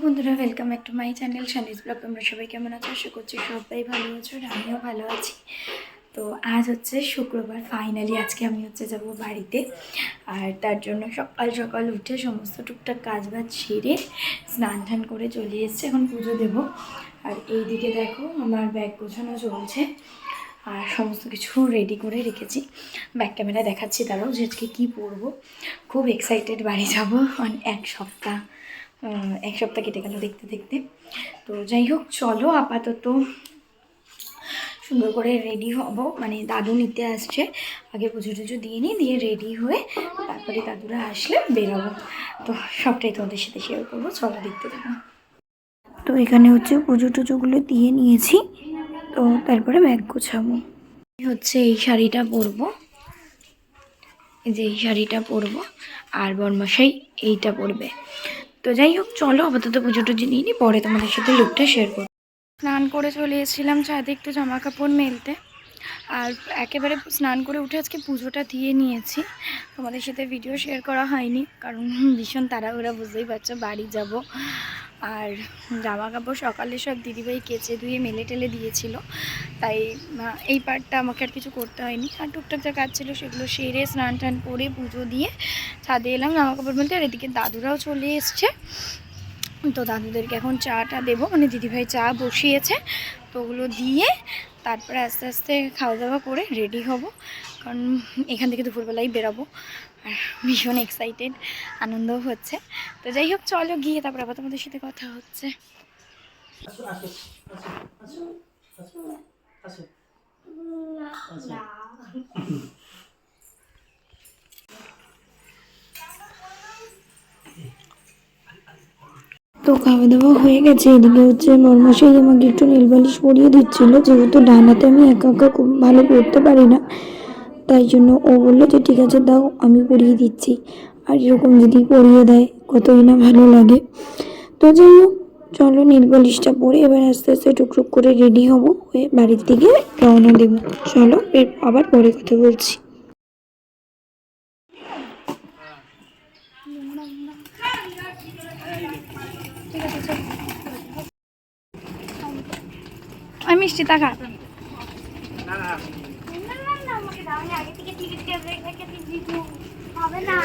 To my channel Shani's blog তোমরা সবাই কেমন আছো? আশা করছি সবাই ভালো আছো আমিও ভালো আছি। তো আজ হচ্ছে শুক্রবার ফাইনালি আজকে আমি হচ্ছে যাব বাড়িতে। আর তার জন্য সকাল সকাল উঠে সমস্ত টুকটাক কাজ বাজ সেরে স্নান টান করে চলে এসেছে। এখন পুজো দেব। আর এই দিকে দেখো আমার ব্যাগ গোছানো চলছে। আর সমস্ত কিছু রেডি করে রেখেছি। ব্যাক ক্যামেরা দেখাচ্ছি তারাও যে আজকে কী পরবো। খুব এক্সাইটেড বাড়ি যাব। মানে এক সপ্তাহ। এক সপ্তাহ কেটে গেল দেখতে দেখতে। তো যাই হোক, চলো আপাতত সুন্দর করে রেডি হব। মানে দাদু নিতে আসছে। আগে পুজো টুজো দিয়ে নিই, দিয়ে রেডি হয়ে তারপরে দাদুরা আসলে বেরোবো। তো সবটাই তোমাদের সাথে শেয়ার করব। চলো দেখতে থাকো। তো এখানে হচ্ছে পুজো টুজোগুলো দিয়ে নিয়েছি। তো তারপরে ব্যাগ গোছাবো। হচ্ছে এই শাড়িটা পরবো। এই যে এই শাড়িটা পরবো। আর বরমশাই এইটা পরবে। তো যাই হোক, চলো আপাতত পুজো টুজো নিয়ে নিই পরে তোমাদের সাথে লুকটা শেয়ার করব। স্নান করে চলে এসেছিলাম ছাদে একটু জামা কাপড় মেলতে। আর একেবারে স্নান করে উঠে আজকে পুজোটা দিয়ে নিয়েছি। তোমাদের সাথে ভিডিও শেয়ার করা হয়নি, কারণ ভীষণ তাড়াহুড়া, বুঝতেই পারছ, বাড়ি যাব। আর জামা কাপড় সকালে সব দিদিভাই কেচে ধুয়ে মেলে টেলে দিয়েছিল। তাই এই পার্টটা আমাকে আর কিছু করতে হয়নি। আর টুকটাক যা কাজ ছিল সেগুলো সেরে স্নান টান করে পুজো দিয়ে ছাদে এলাম জামা কাপড় মেলতে আর এদিকে দাদুরাও চলে এসছে। তো দাদুদেরকে এখন চাটা দেবো। মানে দিদিভাই চা বসিয়েছে। তো ওগুলো দিয়ে তারপরে আস্তে আস্তে খাওয়া দাওয়া করে রেডি হব। কারণ এখান থেকে দুপুরবেলায় বেরাবো। ভীষণ এক্সাইটেড আনন্দও হচ্ছে। তো যাই হোক, চলো গিয়ে তারপর আবার তোমাদের সাথে কথা হচ্ছে। তো খাওয়া দাওয়া হয়ে গেছে, এদিকে হচ্ছে মর্মশাই আমাকে একটু নীল বালিশ পরিয়ে দিচ্ছিল, যেহেতু ডান হাতে আমি একা একা খুব ভালো পড়তে পারি না। তাই জন্য ও বলল যে, ঠিক আছে, দাও, আমি পরিয়ে দিচ্ছি। আর এরকম যদি পরিয়ে দেয়, কতই না ভালো লাগে। তো যাই হোক, চলো নীল বালিশটা পরে এবার আস্তে আস্তে টুকটুক করে রেডি হব, হয়ে বাড়ির দিকে রওনা দেবো। চলো, এর আবার পরে কথা বলছি। আমি মিষ্টি যাও আগে থেকে টিকিট কেটে রেখে দিয়ে হবে না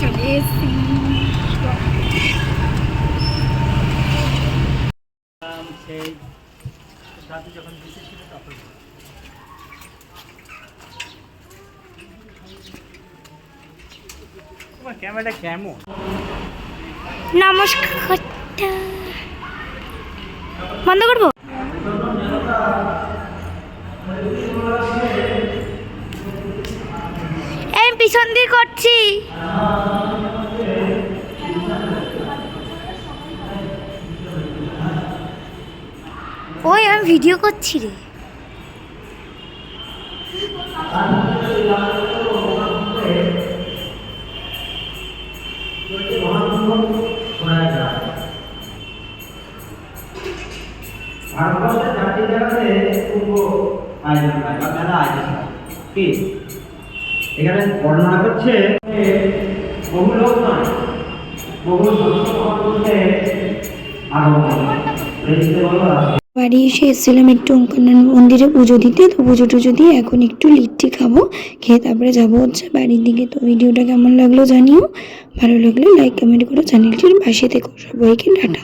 চলে এসছি সেই দাদু যখন বেঁচে ছিল তখন তোমার ক্যামেরাটা কেমন? নমস্কার। বন্ধ করব? পিছন করছি। ওই, আমি ভিডিও করছি রে। ভারতবর্ষের পূর্ব আয়োজন হয় বা মেলা আয়োজন হয় কি? এখানে বর্ণনা করছে বহু লোক নয় বহু বাড়ি এসে এসেছিলাম একটু ওঙ্কার মন্দিরে পুজো দিতে, তো পুজো টুজো দিয়ে এখন একটু লিট্টি খাব, খেয়ে তারপরে যাব হচ্ছে বাড়ির দিকে। তো ভিডিওটা কেমন লাগল জানিও, ভালো লাগলে লাইক কমেন্ট করো চ্যানেলটির পাশে থেকো। সবাইকে টাটা।